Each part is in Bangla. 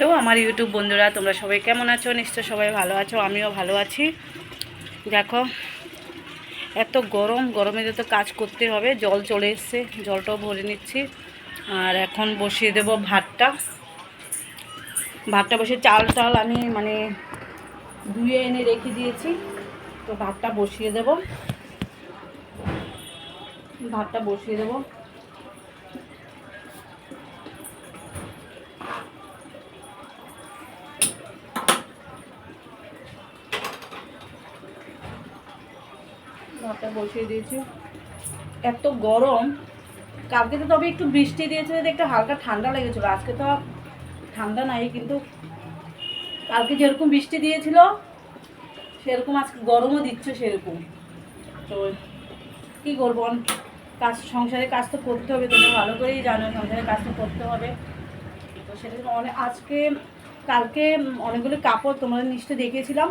তো আমার ইউটিউব বন্ধুরা, তোমরা সবাই কেমন আছো? নিশ্চয় সবাই ভালো আছো, আমিও ভালো আছি। দেখো, এত গরম, গরমে তো কাজ করতে হবে, জল চলে এসছে, জলটাও ভরে নিচ্ছি। আর এখন বসিয়ে দেব ভাতটা। ভাতটা বসে চাল টাল আমি মানে ধুয়ে এনে রেখে দিয়েছি, তো ভাতটা বসিয়ে দেব। ভাতটা বসিয়ে দেবো। ভাতটা বসিয়ে দিয়েছি। এত গরম। কালকে তো তবে একটু বৃষ্টি দিয়েছে একটু হালকা ঠান্ডা লেগেছিলো। আজকে তো ঠান্ডা নাই, কিন্তু কালকে যেরকম বৃষ্টি দিয়েছিল, সেরকম আজকে গরমও দিচ্ছে সেরকম। তো কী করব? কাজ সংসারে কাজ তো করতে হবে তোমরা ভালো করেই জানো সংসারে কাজ তো করতে হবে। তো সেটা অনেক আজকে কালকে অনেকগুলো কাপড় তোমাদের নিশ্চয় দেখিয়েছিলাম।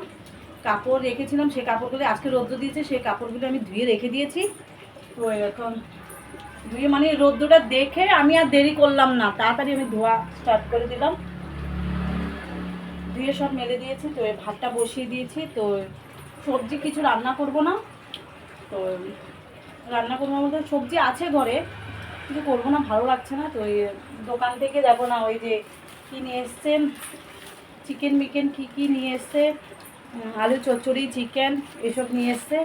কাপড় রেখেছিলাম সেই কাপড়গুলো আজকে রৌদ্র দিয়েছে, সেই কাপড়গুলো আমি ধুয়ে রেখে দিয়েছি। তো এখন ধুয়ে মানে রৌদ্রটা দেখে আমি আর দেরি করলাম না, তাড়াতাড়ি আমি ধোয়া স্টার্ট করে দিলাম। ধুয়ে সব মেলে দিয়েছি, তো ভাতটা বসিয়ে দিয়েছি, তো সবজি কিছু রান্না করব না। তো রান্না করব বলতে সবজি আছে ঘরে কিছু করব না, ভালো লাগছে না, তো দোকান থেকে যাব না, ওই যে কী নিয়ে এসছে চিকেন মিকেন কী কী নিয়ে এসছে আলু, চচ্চড়ি চিকেন এসব নিয়ে এসছে।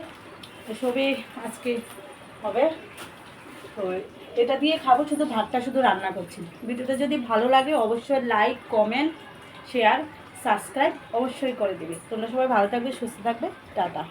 এসবই আজকে হবে। তো এটা দিয়ে খাব, শুধু ভাতটা শুধু রান্না করছি। ভিডিওটা যদি ভালো লাগে, অবশ্যই লাইক কমেন্ট শেয়ার সাবস্ক্রাইব অবশ্যই করে দেবে। তোমরা সবাই ভালো থাকবে, সুস্থ থাকবে। টাটা।